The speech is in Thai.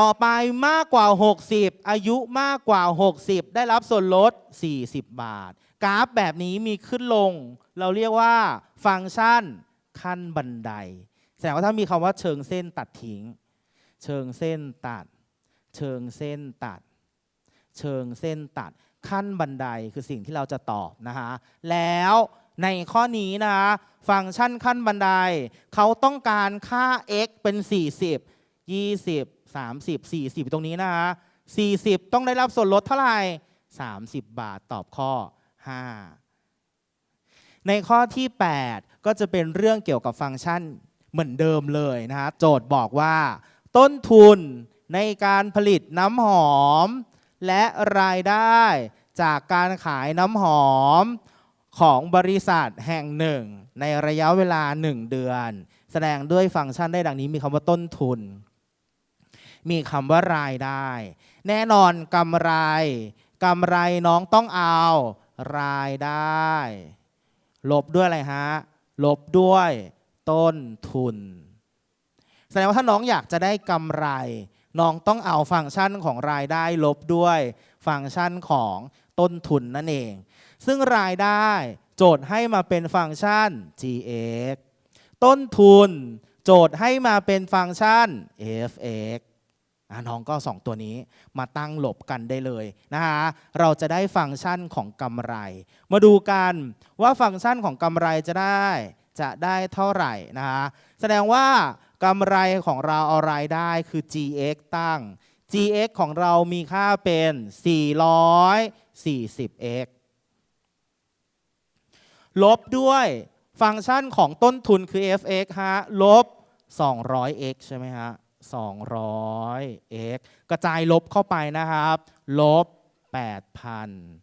ต่อไปมากกว่า 60 อายุมากกว่า 60 ได้รับส่วนลด 40 บาท กราฟแบบนี้มีขึ้นลง เราเรียกว่าฟังก์ชันขั้นบันได แสดงว่าถ้ามีคำว่าเชิงเส้นตัดทิ้ง เชิงเส้นตัด เชิงเส้นตัด เชิงเส้นตัด ขั้นบันไดคือสิ่งที่เราจะตอบนะคะแล้วในข้อนี้นะคะฟังก์ชันขั้นบันได เขาต้องการค่า x เป็น 40 20 30 40 ตรงนี้นะคะ40 ต้องได้รับส่วนลดเท่าไหร่ 30 บาทตอบข้อ 5 ในข้อที่ 8 ก็จะเป็นเรื่องเกี่ยวกับฟังก์ชันเหมือนเดิมเลยนะฮะโจทย์บอกว่า ต้นทุนในการผลิตน้ำหอม และรายได้จากการขายน้ำหอมของบริษัทแห่งหนึ่ง ในระยะเวลา 1 เดือน แสดงด้วยฟังก์ชันได้ดังนี้มีคำว่าต้นทุน มีคำว่ารายได้ แน่นอนกำไรกำไรน้องต้องเอา รายได้ ลบด้วยอะไรฮะ ลบด้วย ต้นทุน แสดงว่าถ้าน้องอยากจะได้กำไร น้องต้องเอาฟังก์ชันของรายได้ ลบด้วย ฟังก์ชันของต้นทุนนั่นเอง ซึ่งรายได้โจทย์ให้มาเป็นฟังก์ชัน gx ต้นทุน โจทย์ให้มาเป็นฟังก์ชัน fx น้องก็สองตัวนี้มาตั้งหลบกันได้เลยนะคะเราจะได้ฟังก์ชันของกำไร มาดูกันว่าฟังก์ชันของกำไรจะได้จะได้เท่าไหร่นะคะแสดงว่ากำไรของเราเอารายได้คือ gx ตั้ง gx ของเรามีค่าเป็น 440x ลบด้วยฟังก์ชันของต้นทุนคือ fx ฮะ ลบ 200x ใช่ไหมฮะ 200x กระจายลบเข้าไปนะครับ ลบ 8,000